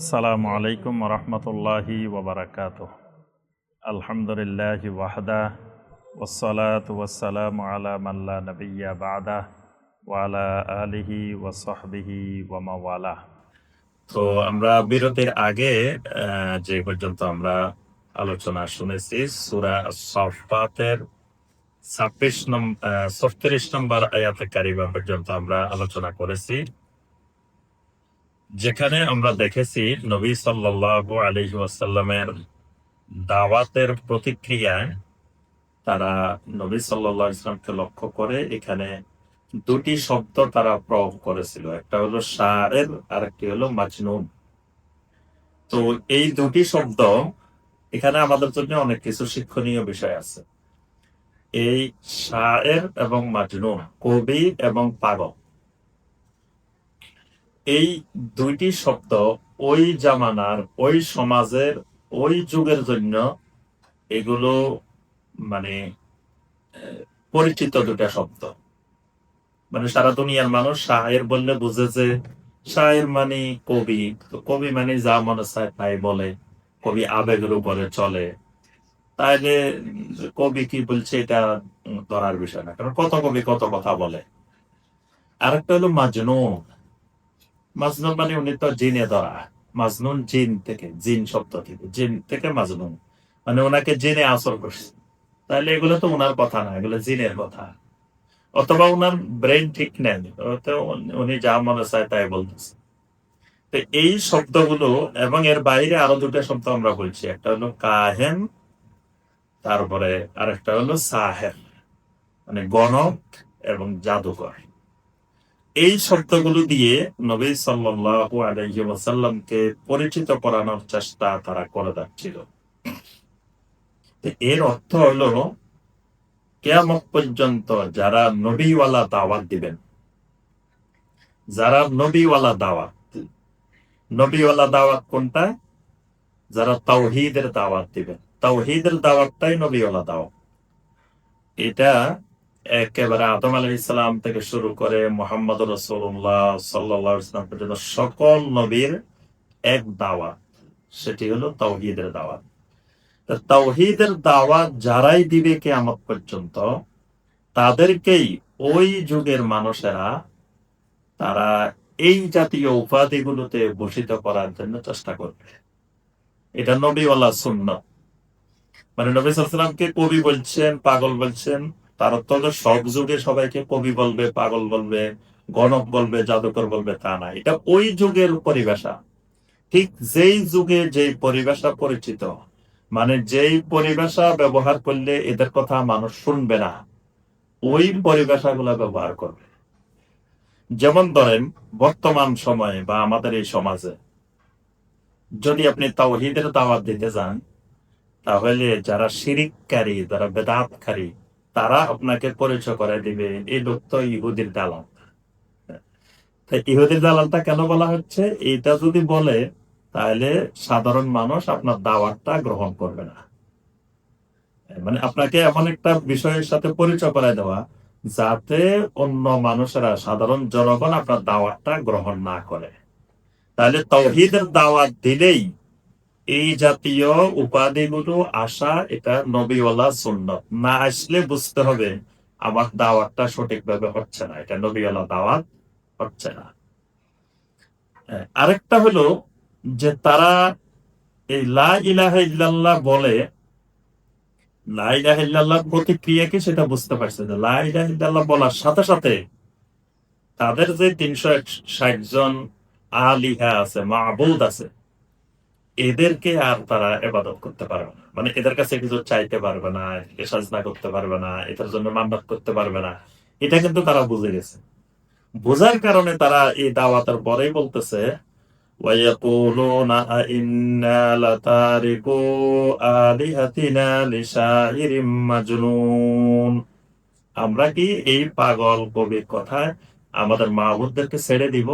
আসসালামু আলাইকুম রহমতুল্লাহি ওবরাকাত আলহামদুলিল্লাহ ওয়াহদা ওসলাত ওয়াসালাম আলা মাল্লা নবিয়া বাদা ওয়ালা আলিহি ওয়াসহবিহি ওয়ামাওয়ালা তো আমরা বিরতির আগে যে পর্যন্ত আমরা আলোচনা শুনেছি, সুরা সফাতের ছাব্বিশ নম্বর ছত্রিশ নম্বর আয়াতে কারিমা পর্যন্ত আমরা আলোচনা করেছি। যেখানে আমরা দেখেছি নবী সাল্লাল্লাহু আলাইহি ওয়াসাল্লামের দাওয়াতের প্রতিক্রিয়ায় তারা নবী সাল্লাল্লাহু আলাইহি ওয়াসাল্লামকে লক্ষ্য করে এখানে দুটি শব্দ তারা প্রয়োগ করেছিল। একটা হলো শায়ের আর একটি হলো মাজনুন। তো এই দুটি শব্দ এখানে আমাদের জন্য অনেক কিছু শিক্ষণীয় বিষয় আছে। এই শায়ের এবং মাজনুন, কবি এবং পাগল। এই দুইটি শব্দ ওই জামানার, ওই সমাজের, ওই যুগের জন্য এগুলো মানে পরিচিত দুটা শব্দ। মানে সারা দুনিয়ার মানুষ শায়ের বললে বুঝে যে শায়ের মানে কবি। তো কবি মানে যা মনে চায় তাই বলে, কবি আবেগের উপরে চলে। তাইলে কবি কি বলছে এটা ধরার বিষয় না, কারণ কত কবি কত কথা বলে। আরেকটা হলো মাজনুন মাজনুন মানে উনি তো জিনে ধরা। মাজনুন জিন থেকে, জিন শব্দ থেকে, জিন থেকে মাজনুন। মানে ওনাকে জিনে আসর করছে। তাহলে এগুলো তো ওনার কথা না, এগুলো জিনের কথা। অথবা ওনার ব্রেন ঠিক নেন উনি যা মনে চায় তাই বলতেছে। তো এই শব্দগুলো এবং এর বাইরে আরও দুটো শব্দ আমরা বলছি। একটা হলো কাহেন, তারপরে আরেকটা হলো সাহের। মানে গণক এবং জাদুকর। এই শব্দগুলো দিয়ে নবী আলাইহি ওয়াসাল্লামকে পরিচিত করানোর চেষ্টা তারা করে যাচ্ছিল। এর অর্থ হলো, কেয়ামত পর্যন্ত যারা নবীওয়ালা দাওয়াত দিবেন, যারা নবীওয়ালা দাওয়াত নবীওয়ালা দাওয়াত কোনটা? যারা তাওহিদের দাওয়াত দিবেন। তাওহিদের দাওয়াতটাই নবীওয়ালা দাওয়াত। এটা একেবারে আদম আলাইহিস ইসলাম থেকে শুরু করে মোহাম্মদ রসুল্লাহ সাল্লাহ ইসলাম পর্যন্ত সকল নবীর এক দাওয়াত, সেটি হলো তাওহীদের দাওয়াত। তা তাওহীদের দাওয়াত যারাই দিবে কেয়ামত পর্যন্ত, তাদেরকেই ওই যুগের মানুষেরা তারা এই জাতীয় উপাধিগুলোতে ভূষিত করার জন্য চেষ্টা করবে। এটা নবীওয়ালা শূন্য মানে নবী সাল্লামকে কবি বলছেন, পাগল বলছেন তার হলো, সব যুগে সবাইকে কবি বলবে, পাগল বলবে, গণক বলবে, জাদুকর বলবে, তা না। এটা ওই যুগের পরিভাষা। ঠিক যেই যুগে যেই পরিভাষা পরিচিত মানে যেই পরিভাষা ব্যবহার করলে এদের কথা মানুষ শুনবে না, ওই পরিভাষাগুলো ব্যবহার করবে। যেমন ধরেন, বর্তমান সময়ে বা আমাদের এই সমাজে যদি আপনি তাওহীদের দাওয়াত দিতে যান, তাহলে যারা শিরিককারী, যারা বেদাতকারী তারা আপনাকে পরিচয় করে দিবে। এই লোক তো ইহুদির দালাল। তাই ইহুদির দালালটা কেন বলা হচ্ছে? এটা যদি বলে, তাহলে সাধারণ মানুষ আপনার দাওয়াতটা গ্রহণ করবে না। মানে আপনাকে এমন একটা বিষয়ের সাথে পরিচয় করায় দেওয়া, যাতে অন্য মানুষেরা, সাধারণ জনগণ আপনার দাওয়াতটা গ্রহণ না করে। তাহলে তৌহিদের দাওয়াত দিলেই এই জাতীয় উপাধিগুলো আসা এটা নবীওয়ালা সুন্নত। না আসলে বুঝতে হবে আমার দাওয়াতটা সঠিকভাবে হচ্ছে না। এটা নবীওয়ালা দাওয়াত হচ্ছে না। আরেকটা হলো যে তারা এই লা ইলাহা বলে, লা ইলাহা প্রতিক্রিয়া কি সেটা বুঝতে পারছে যে লা ইলাহা বলার সাথে সাথে তাদের যে তিনশো ষাট জন আলিহা আছে মাহবুদ আছে এদেরকে আর তারা এবাদত করতে পারবে না মানে এদের কাছে কিছু চাইতে পারবে না এ সাজনা করতে পারবে না এটার জন্য মান্নাত করতে পারবে না এটা কিন্তু তারা বুঝে গেছে বোঝার কারণে তারা এই দাওয়াতের পরেই বলতেছে ويقولون أئنا لتاركو آلهتنا لشاعر مجنون আমরা কি এই পাগল কবির কথায় আমাদের মাহবুদদেরকে ছেড়ে দিব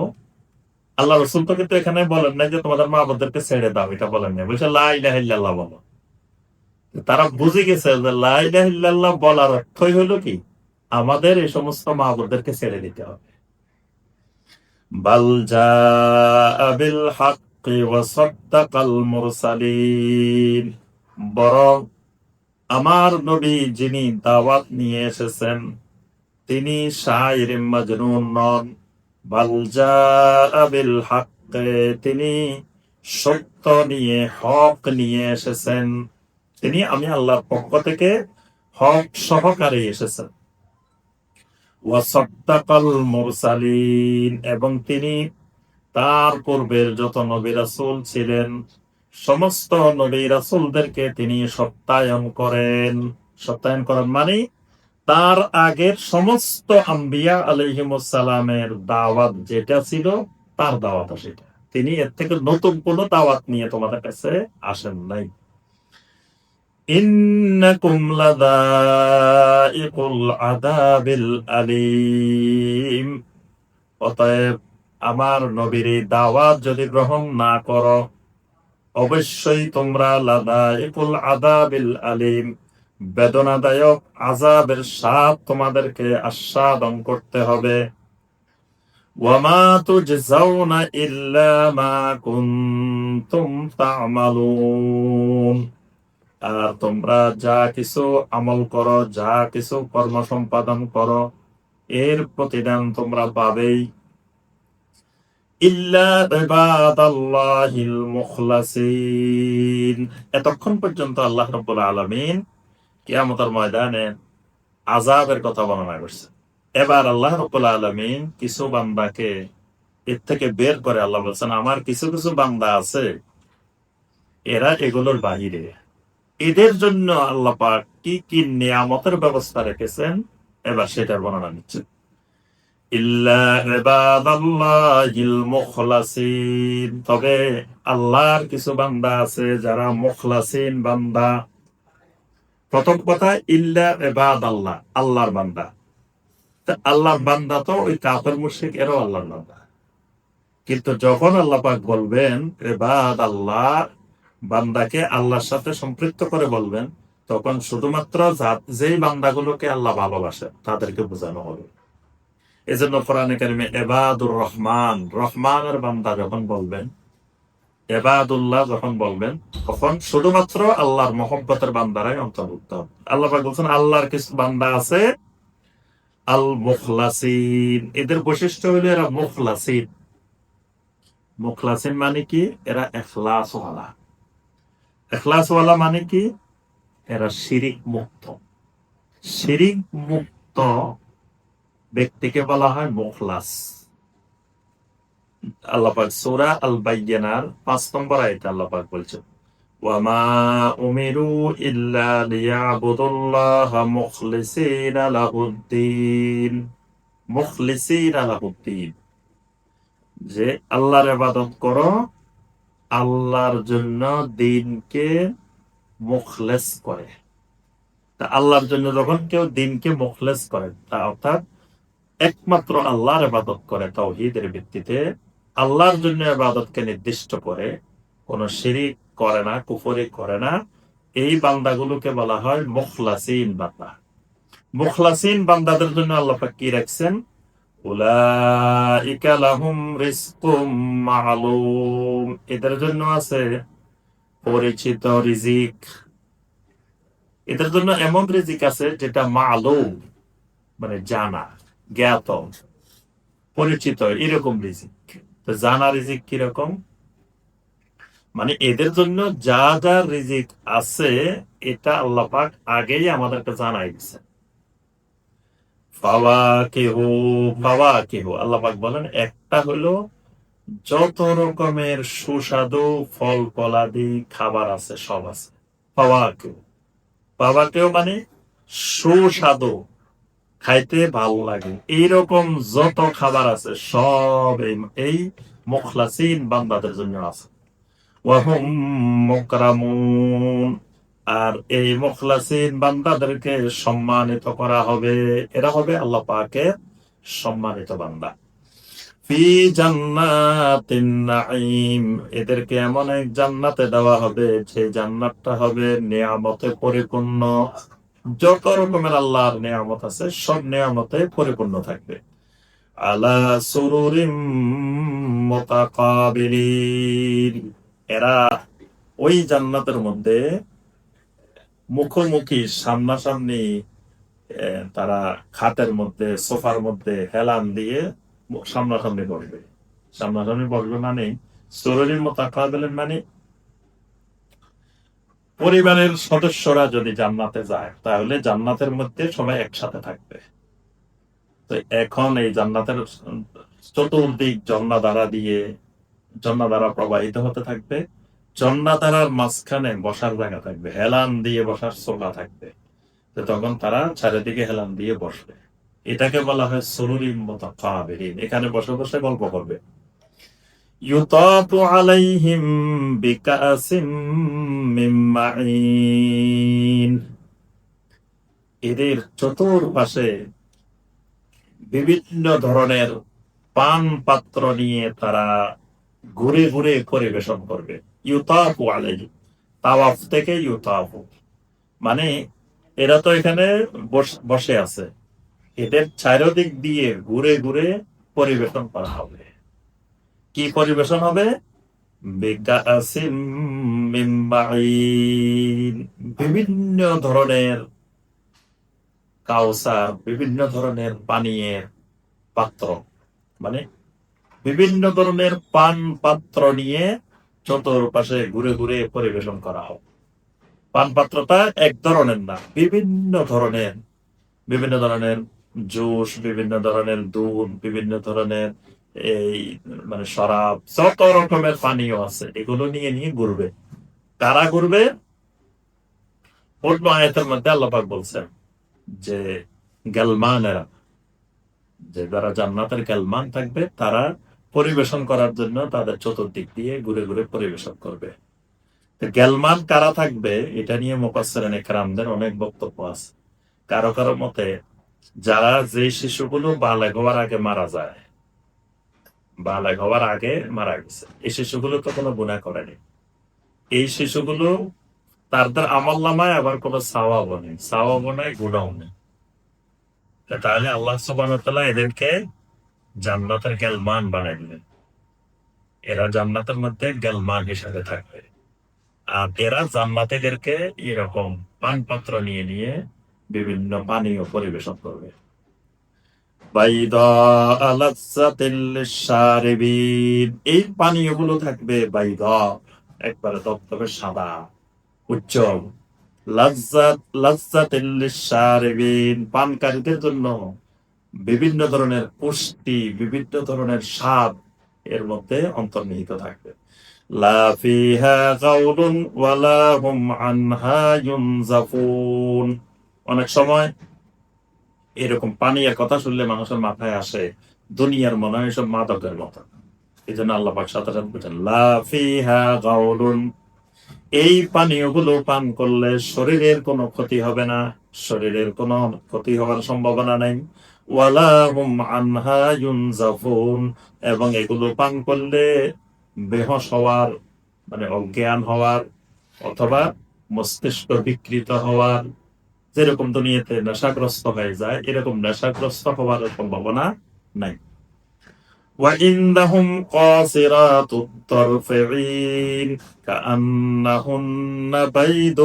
আল্লাহ রসুল তো কিন্তু এখানে বলেন নাই যে তোমাদের মা বাবাদেরকে ছেড়ে দাও, এটা বলেন নাই। বলছে লাইলাহিল্লাহ বলো। তারা বুঝে গেছে যে লাইলাহিল্লাহ বলার অর্থই হলো কি? আমাদের এই সমস্ত মা বাবাদেরকে ছেড়ে দিতে হবে। বালজা আবিল হাক ওয়াসাদ্দাকাল মুরসালিন। বরং আমার নবী যিনি দাওয়াত নিয়ে এসেছেন, তিনি শায়ের মাজনুন নন। তিনি সত্য নিয়ে, হক নিয়ে এসেছেন। তিনি আমি আল্লাহর পক্ষ থেকে হক সহকারে এসেছেন। মুরসালিন, এবং তিনি তার পূর্বের যত নবী রাসূল ছিলেন, সমস্ত নবী রাসূলদেরকে তিনি সত্যায়ন করেন। সত্যায়ন করেন মানে তার আগের সমস্ত আম্বিয়া আলাইহিমুসালামের দাওয়াত যেটা ছিল, তার দাওয়াত সেটা তিনি এর থেকে নতুন কোন দাওয়াত নিয়ে তোমাদের কাছে আসেন নাই। অতএব আমার নবীর দাওয়াত যদি গ্রহণ না করো, অবশ্যই তোমরা লাদা লাদাইকুল আযাবিল আলীম বেদনাদায়ক আযাবের স্বাদ তোমাদেরকে আস্বাদন করতে হবে। আর তোমরা যা কিছু আমল করো, যা কিছু কর্ম সম্পাদন করো, এর প্রতিদান তোমরা পাবেই। এতক্ষণ পর্যন্ত আল্লাহ রাব্বুল আলামিন কিয়ামতের ময়দানে আযাবের কথা বর্ণনা করছে। এবার আল্লাহ রাব্বুল আলামিন কিছু বান্দাকে এর থেকে বের করে আল্লাহ বলছেন, আমার কিছু কিছু বান্দা আছে, এরা এগুলোর বাহিরে। এদের জন্য আল্লাহ পাক কি কি নিয়ামতের ব্যবস্থা রেখেছেন? এবার সেটার বর্ণনা নিচ্ছেন তবে আল্লাহর কিছু বান্দা আছে যারা মুখলাসিন বান্দা। প্রথম কথা, ইল্লা ইবাদ আল্লাহ আল্লাহর বান্দা। আল্লাহর বান্দা তো ওই এরও আল্লাহর বান্দা। কিন্তু যখন আল্লাহ পাক বলবেন এবাদ আল্লাহ বান্দাকে আল্লাহর সাথে সম্পৃক্ত করে বলবেন, তখন শুধুমাত্র যেই বান্দাগুলোকে আল্লাহ ভালোবাসে, তাদেরকে বোঝানো হবে। এজন্য কোরআনে কারিমে এবাদুর রহমান, রহমানের বান্দা যখন বলবেন এবাদুল্লাহ যখন বলবেন, তখন শুধুমাত্র আল্লাহর মহব্বতের বান্দারাই অন্তর্ভুক্ত। হবে আল্লাহ বলছেন, আল্লাহর কিছু বান্দা আছে আল মুখলাসিন এদের বৈশিষ্ট্য হলো এরা মুখলাসিন। মুখলাসিন মানে কি? এরা এখলাসওয়ালা। এখলাসওয়ালা মানে কি? এরা শিরিক মুক্ত। শিরিক মুক্ত ব্যক্তিকে বলা হয় মুখলাস। আল্লাপাক সূরা আল বাইয়ানার পাঁচ নম্বর আয়াতে আল্লাপাক বলছেন, ওয়ামা উমিরু ইল্লা লিয়াবুদুল্লাহ মুখলিসিনা লাহুদ্দিন। মুখলিসিনা লাহুদ্দিন। যে আল্লাহর ইবাদত করো, আল্লাহর জন্য দিনকে মুখলেস করে। তা আল্লাহর জন্য যখন কেউ দিনকে মুখলেস করে, তা অর্থাৎ একমাত্র আল্লাহর ইবাদত করে তাওহীদের ভিত্তিতে আল্লাহর জন্য ইবাদতকে নির্দিষ্ট করে কোন শিরিক করে না কুফরি করে না। এই বান্দাগুলোকে বলা হয় মুখলাসিন বান্দা। মুখলাসিন বান্দাদের জন্য আল্লাহ কি রাখছেন? উলাইকা লাহুম রিজকুম মা'লুম। এদের জন্য আছে পরিচিত রিজিক। এদের জন্য এমন রিজিক আছে যেটা মা'লুম মানে জানা জ্ঞাত পরিচিত এরকম রিজিক। তো জানা রিজিক কীরকম? মানে এদের জন্য যা যা রিজিক আছে, এটা আল্লাহ পাক আগেই আমাদেরকে জানাই দিছে। ফাওয়াকিহু ফাওয়াকিহু। আল্লাহ পাক বলেন, একটা হলো যত রকমের সুস্বাদু ফল ফলাদি খাবার আছে, সব আছে। ফাওয়াকিহু। ফাওয়াকিহু মানে সুস্বাদু। খাইতে ভালো লাগে। এইরকম যত খাবার আছে, সব এই- মুখলাসিন বান্দাদের জন্য আছে। আর এই মুখলাসিন বান্দাদেরকে সম্মানিত করা হবে। এরা হবে আল্লাহ পাকের সম্মানিত বান্দা। ফি জান্নাতিন নাঈম। এদেরকে এমন এক জান্নাতে দেওয়া হবে, যে জান্নাতটা হবে নিয়ামতে পরিপূর্ণ। যত রকমের আল্লাহর নিয়ামত আছে, সব নিয়ামতে পরিপূর্ণ থাকবে। আলা সুরুরিম মুতাকাবিলিন। এরা ওই জান্নাতের মধ্যে মুখোমুখি, সামনাসামনি তারা খাটের মধ্যে, সোফার মধ্যে হেলান দিয়ে সামনাসামনি বসবে। সামনাসামনি বসবে মানে সুরুরিম মুতাকাবিলিন মানে পরিবারের সদস্যরা যদি জান্নাতে যায়, তাহলে জান্নাতের মধ্যে সবাই একসাথে থাকবে। তো এখন এই জান্নাতের চতুর্দিক জন্না দ্বারা দিয়ে জন্না দ্বারা প্রবাহিত হতে থাকবে। জন্না দ্বারার মাঝখানে বসার জায়গা থাকবে। হেলান দিয়ে বসার সোফা থাকবে। তো তখন তারা চারিদিকে হেলান দিয়ে বসবে। এটাকে বলা হয় সরুরি মতো এখানে বসে বসে গল্প করবে। ইউতাফু আলাইহিম বিকাসিম মিন মাইন এদের চতুর্পাশে বিভিন্ন ধরনের পান পাত্র নিয়ে তারা ঘুরে ঘুরে পরিবেশন করবে। ইউতাফু আলাইহি তাওয়াফ থেকে ইউতাফু মানে এরা তো এখানে বসে আছে। এদের চারিদিক দিয়ে ঘুরে ঘুরে পরিবেশন করা হবে। কি পরিবেশন হবে। বিভিন্ন ধরনের কাউসার, বিভিন্ন ধরনের পানীয়ের পাত্র মানে বিভিন্ন ধরনের পান পাত্র নিয়ে চতুর্পাশে ঘুরে ঘুরে পরিবেশন করা হবে পান পাত্রটা এক ধরনের না, বিভিন্ন ধরনের বিভিন্ন ধরনের জুস, বিভিন্ন ধরনের দুধ, বিভিন্ন ধরনের এই মানে শরাব, যত রকমের পানীয় আছে, এগুলো নিয়ে নিয়ে ঘুরবে। কারা ঘুরবে? অন্য আয়াতের মধ্যে আল্লাপাক বলছেন যে, গেলমানেরা, যে যারা জান্নাতের গেলমান থাকবে, তারা পরিবেশন করার জন্য তাদের চতুর্দিক দিয়ে ঘুরে ঘুরে পরিবেশন করবে। গেলমান কারা থাকবে, এটা নিয়ে মোকাসের একরামদের অনেক বক্তব্য আছে। কারও কারও মতে, যারা যে শিশুগুলো বালে হওয়ার আগে মারা যায় বালেগ হওয়ার আগে মারা গেছে। এই শিশুগুলো তো কোনো গুণা করেনি এই শিশুগুলো তাদের আমল নামায়, আবার কোনো সাওয়াবও নেই। সাওয়াবও নেই গুণাও নেই। তাহলে আল্লাহ সুবান এদেরকে জান্নাতের গেলমান বানাই দিলেন। এরা জান্নাতের মধ্যে গেলমান হিসাবে থাকবে। আর এরা জান্নাতেদেরকে এরকম পানপাত্র নিয়ে নিয়ে বিভিন্ন পানীয় পরিবেশন করবে। এই পানীয়গুলো থাকবে বাইদা, একবারে তত্ত্বে সাদা। উজ্জ্বল। পানকারীদের জন্য বিভিন্ন ধরনের পুষ্টি, বিভিন্ন ধরনের স্বাদ এর মধ্যে অন্তর্নিহিত থাকবে। অনেক সময় এরকম পানীয় কথা শুনলে মানুষের মাথায় আসে, দুনিয়ার মনে হয় সব মাদকের মতো। এই জন্য আল্লাহ পাক বলছেন এই পানীয়গুলো পান করলে শরীরের কোনো ক্ষতি হবে না, শরীরের কোনো ক্ষতি হওয়ার সম্ভাবনা নাই। এবং এগুলো পান করলে বেহস হওয়ার মানে অজ্ঞান হওয়ার অথবা মস্তিষ্ক বিকৃত হওয়ার যেরকম দুনিয়াতে নেশাগ্রস্ত হয়ে যায় এরকম নেশাগ্রস্ত হওয়ার সম্ভাবনা নাই وعندهم قاصرات الطرف عين كأنهن بيض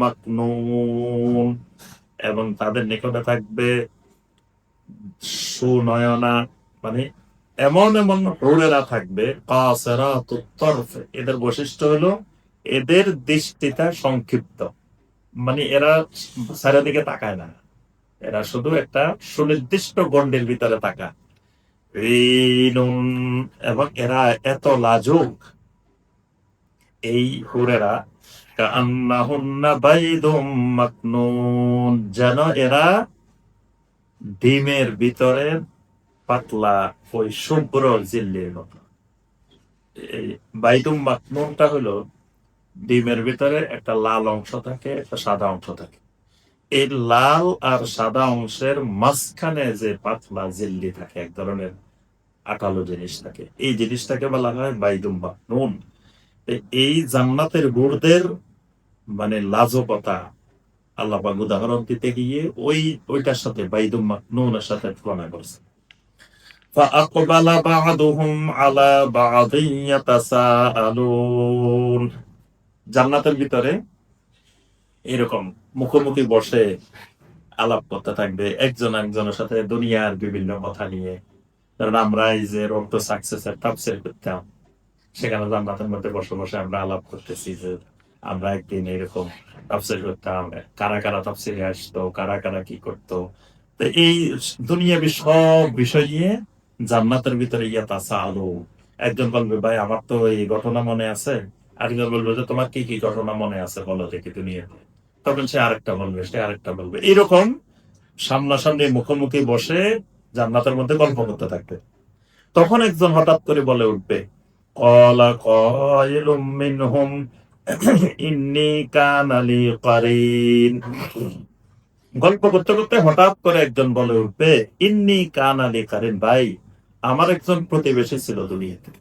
مكنون এবং তাদের নিকটে থাকবে সুনয়না মানে এমন এমন হুড়েরা থাকবে কাসেরাত তরফ এদের বৈশিষ্ট্য হলো এদের দৃষ্টিটা সংক্ষিপ্ত মানে এরা চারিদিকে তাকায় না। এরা শুধু একটা সুনির্দিষ্ট গন্ডির ভিতরে তাকা এবং এরা এত লাজুক। এই হুরেরা যেন এরা ডিমের ভিতরে পাতলা ওই শুভ্র জিল্লির মতো। এই বাইদুম মাকনুনটা হলো ডিমের ভিতরে একটা লাল অংশ থাকে একটা সাদা অংশ থাকে এই লাল আর সাদা অংশের মাঝখানে যে পাতলা জিল্লি থাকে এক ধরনের আটালো জিনিস থাকে এই জিনিসটাকে বলা হয় বাইদুম নুন এই জান্নাতের গুড়দের মানে লাজকতা আল্লাহ পাক উদাহরণ দিতে গিয়ে ওই ওইটার সাথে বাইদুম নুনের সাথে তুলনা করছে فأقبل بعضهم على بعض يتساءلون জান্নাতের ভিতরে এরকম মুখোমুখি বসে আলাপ করতে থাকবে, একজন একজনের সাথে দুনিয়ার বিভিন্ন কথা নিয়ে। কারণ আমরা এই যে রক্ত সাকসেসের তাপসের করতাম সেখানে জান্নাতের মধ্যে বসে বসে আমরা আলাপ করতেছি যে আমরা একদিন এরকম তাফসির করতাম কারা কারা তাফসিরে আসতো, কারা কারা কি করতো। তো এই দুনিয়াবি সব বিষয় নিয়ে জান্নাতের ভিতরে ইয়া তাসা আলো একজন বলবে, ভাই, আমার তো এই ঘটনা মনে আছে। আরেকজন বলবে যে, তোমার কি কি ঘটনা মনে আছে বলো দেখি দুনিয়াতে তখন সে আরেকটা বলবে, সে আরেকটা বলবে। এরকম সামনাসামনি মুখোমুখি বসে জান্নাতের মধ্যে গল্প করতে থাকবে। তখন একজন হঠাৎ করে বলে উঠবে, কলা কয়লুম মিনহুম ইন্নি কানালি কারিন। গল্প করতে করতে হঠাৎ করে একজন বলে উঠবে, ইন্নি কানালি কারিন ভাই, আমার একজন প্রতিবেশী ছিল দুনিয়াতে।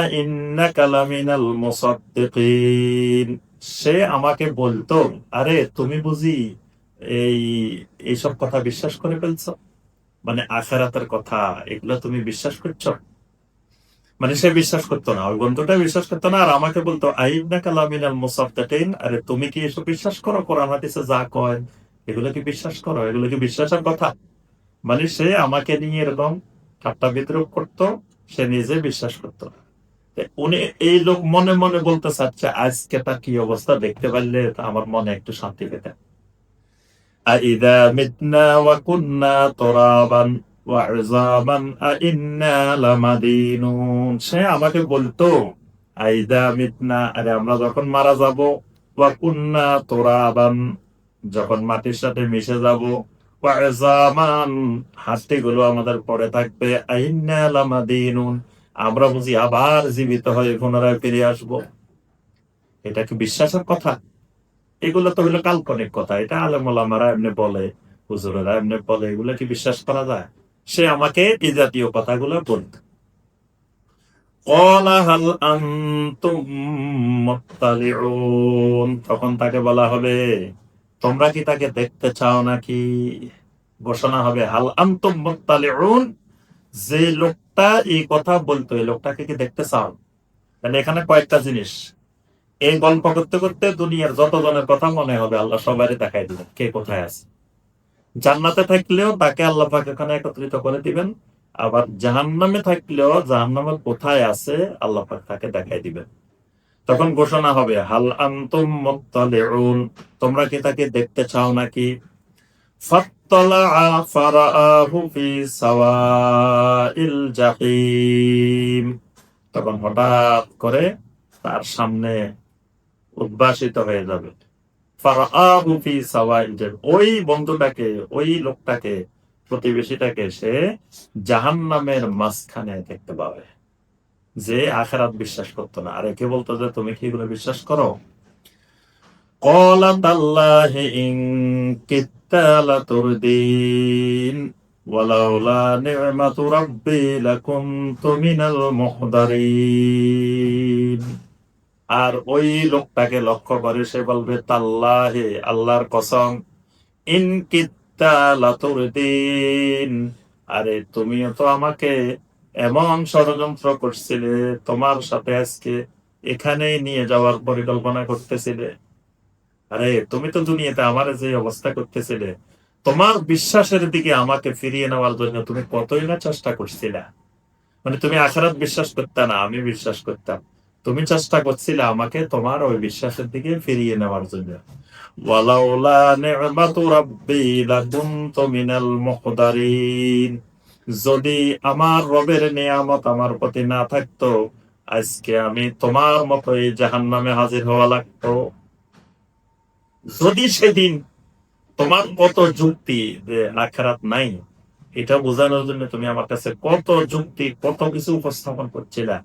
আইন্নাকা লামিনাল মুসাদ্দিকিন। সে আমাকে বলতো, আরে, তুমি বুঝি এই, এইসব কথা বিশ্বাস করে ফেলছো? মানে আখেরাতের কথা, এগুলো তুমি বিশ্বাস করছ? মানে সে বিশ্বাস করতো না, ওই বন্ধুটা বিশ্বাস করতো না, আর আমাকে বলতো আইবনা কালামিনাল মুসাফতাটিন আরে, তুমি কি এসব বিশ্বাস করো? কোরআন, হাদিসে যা কয়, এগুলো কি বিশ্বাস করো? এগুলো কি বিশ্বাসের কথা? মানে সে আমাকে নিয়ে এরকম ঠাট্টা বিদ্রোহ করতো সে নিজে বিশ্বাস করতো উনি এই লোক মনে মনে বলতে চাচ্ছে, আজকে তার কি অবস্থা দেখতে পারলে আমার মনে একটু শান্তি পেতেন আইদা মিতনা ওয়া কুন্না তুরাবান সে আমাকে বলতো আইদা মিতনা, আরে আমরা যখন মারা যাব, ওয়া কুন্না তুরাবান, যখন মাটির সাথে মিশে যাব আমাদের পরে থাকবে। আমরা বুঝি আবার জীবিত হয়ে পুনরায় ফিরে আসব। এটা কি বিশ্বাসের কথা? এগুলো তো হলো কাল্পনিক কথা। এটা আলমারা এমনি বলে, হুজুরেরা এমনি বলে। এগুলো কি বিশ্বাস করা যায়? সে আমাকে এই জাতীয় কথাগুলো বলত তখন তাকে বলা হবে তোমরা কি তাকে দেখতে চাও নাকি? ঘোষণা হবে, হাল আন্তুম যে লোকটা এই কথা বলতো, এই লোকটাকে কি দেখতে চাও? তাহলে এখানে কয়েকটা জিনিস। এই গল্প করতে করতে দুনিয়ার যত জনের কথা মনে হবে, আল্লাহ সবারই দেখাই দিবেন কে কোথায় আছে। জান্নাতে থাকলেও তাকে আল্লাহ পাক এখানে একত্রিত করে দিবেন, আবার জাহান্নামে থাকলেও জাহান্নামের কোথায় আছে, আল্লাহ পাক তাকে দেখাই দিবেন। তখন ঘোষণা হবে, হাল আন্তুম মুত্তালিউন। তোমরা কি তাকে দেখতে চাও নাকি? ফাত্তালাআ ফারাআহু ফি সাওয়াইল জাহিম। তখন হঠাৎ করে তার সামনে উদ্ভাসিত হয়ে যাবে। ফারাআহু ফি সাওয়াইল ওই বন্ধুটাকে, ওই লোকটাকে, প্রতিবেশীটাকে সে জাহান্নামের মাঝখানে দেখতে পাবে। যে আখেরাত বিশ্বাস করতো না আর একে বলতো যে তুমি কি এগুলো বিশ্বাস করো قال تالله إن كدت لتردين ولولا نعمة ربي لكنت من المحضرين আর ওই লোকটাকে লক্ষ্য করে সে বলবে তাল্লাহে আল্লাহর কসম ইন কিত্তা লাতুরদিন আরে তুমিও তো আমাকে এমন ষড়যন্ত্র করছিলে তোমার সাথে আজকে এখানেই নিয়ে যাওয়ার পরিকল্পনা করতেছিলে। আরে, তুমি তো দুনিয়াতে আমার যে অবস্থা করতেছিলে, তোমার বিশ্বাসের দিকে আমাকে ফিরিয়ে নেওয়ার জন্য তুমি কতই না চেষ্টা করছিলে। মানে তুমি আখারাত বিশ্বাস করতে না, আমি বিশ্বাস করতাম। তুমি চেষ্টা করছিলে আমাকে তোমার ওই বিশ্বাসের দিকে ফিরিয়ে নেওয়ার জন্য। ওয়ালাউলা নি'মাতু রাব্বি লাকুনতু মিনাল মুহদারিন। যদি আমার রবের নিয়ামত আমার প্রতি না থাকতো, আজকে আমি তোমার মতো এই জাহান্নামে হাজির হওয়া লাগতো। যদি সেদিন তোমার কত যুক্তি যে আখেরাত নাই, এটা বোঝানোর জন্য তুমি আমার কাছে কত যুক্তি, কত কিছু উপস্থাপন করছিলে।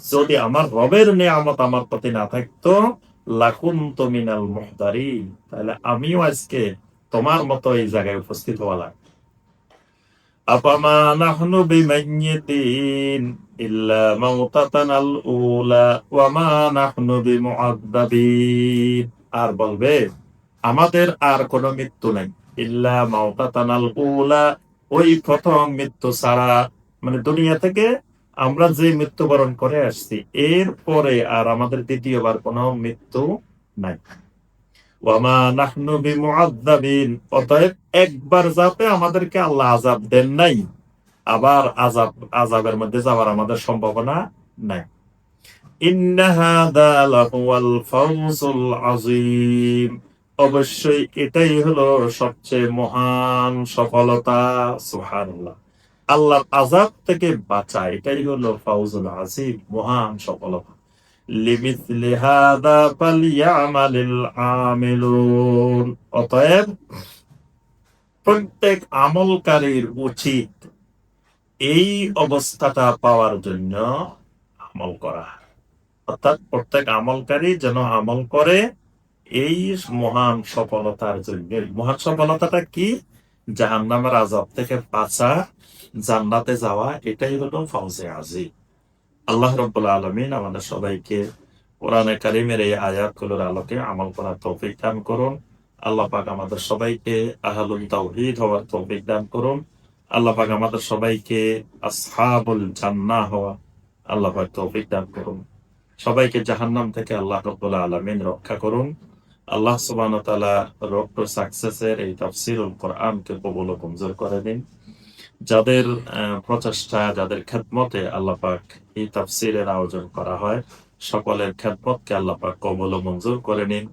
যদি আমার রবের নিয়ামত আমার প্রতি না থাকতো লাকুন মিনাল মুহদারি তাহলে আমিও আজকে তোমার মতো এই জায়গায় উপস্থিত হওয়া লাগতো। আপামা নাহনু বিমাইয়িতিন ইল্লা মাউতাতানাল উলা ওয়া মা নাহনু আর বলবে, আমাদের আর কোনো মৃত্যু নাই, ইল্লা মাউতাতানাল উলা ওই প্রথম মৃত্যু ছাড়া। মানে দুনিয়া থেকে আমরা যে মৃত্যুবরণ করে আসছি এর পরে আর আমাদের দ্বিতীয়বার কোনো মৃত্যু নাই। অতএব একবার যাতে আমাদেরকে আল্লাহ আযাব দেন নাই, আবার আযাব, আযাবের মধ্যে যাওয়ার আমাদের সম্ভাবনা নাই। অবশ্যই এটাই হলো সবচেয়ে মহান সফলতা, সুবহানাল্লাহ। আল্লাহর আযাব থেকে বাঁচা, এটাই হলো ফাউজুল আজিম মহান সফলতা। লিমিথলি হাদা ফালইয়ামালিল আমিলুন অতএব প্রত্যেক আমলকারীর উচিত এই অবস্থাটা পাওয়ার জন্য আমল করা। অর্থাৎ প্রত্যেক আমলকারী যেন আমল করে এই মহান সফলতার জন্য। মহান সফলতাটা কি? জাহান্নামের আজাব থেকে বাঁচা, জান্নাতে যাওয়া, এটাই হলো ফাউজে আজি আল্লাহ রব্বুল আলমিন আমাদের সবাইকে কোরআনে কারিমের এই আয়াতগুলোর আলোকে আমল করার তৌফিক দান করুন। আল্লাহ পাক আমাদের সবাইকে আহলুল তাওহীদ হওয়ার তৌফিক দান করুন। আল্লাহ পাক আমাদের সবাইকে আসহাবুল জান্নাহ হওয়া আল্লাহ পাক তৌফিক দান করুন। সবাইকে জাহান্নাম থেকে আল্লাহ রব্বুল আলমিন রক্ষা করুন। আল্লাহ সুবান তালা রোড টু সাকসেসের এই তাফসিরুল কোরআনকে কবুল কমজোর করে দিন। যাদের প্রচেষ্টা, যাদের খেদমতে আল্লাহ পাক এই তাফসিরের আয়োজন করা হয়, সকলের খেদমতকে আল্লাহ পাক কবল ও মঞ্জুর করে নিন।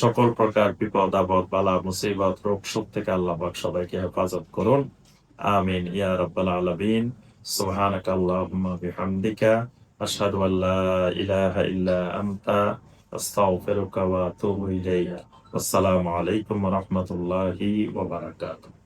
সকল প্রকার বিপদ, আপদ, বালা, মুসিবত, রোগ শোক থেকে আল্লাহ পাক সবাইকে হেফাজত করুন। আমিন। ইয়া রাব্বাল আলামিন। আল্লাহুম্মা বিহামদিকা। আশহাদু আল্লা ইলাহা ইল্লা আনতা। আস্তাগফিরুকা ওয়া আতুবু ইলাইক। আসসালামু আলাইকুম ওয়া রাহমাতুল্লাহি ওয়া বারাকাতুহু।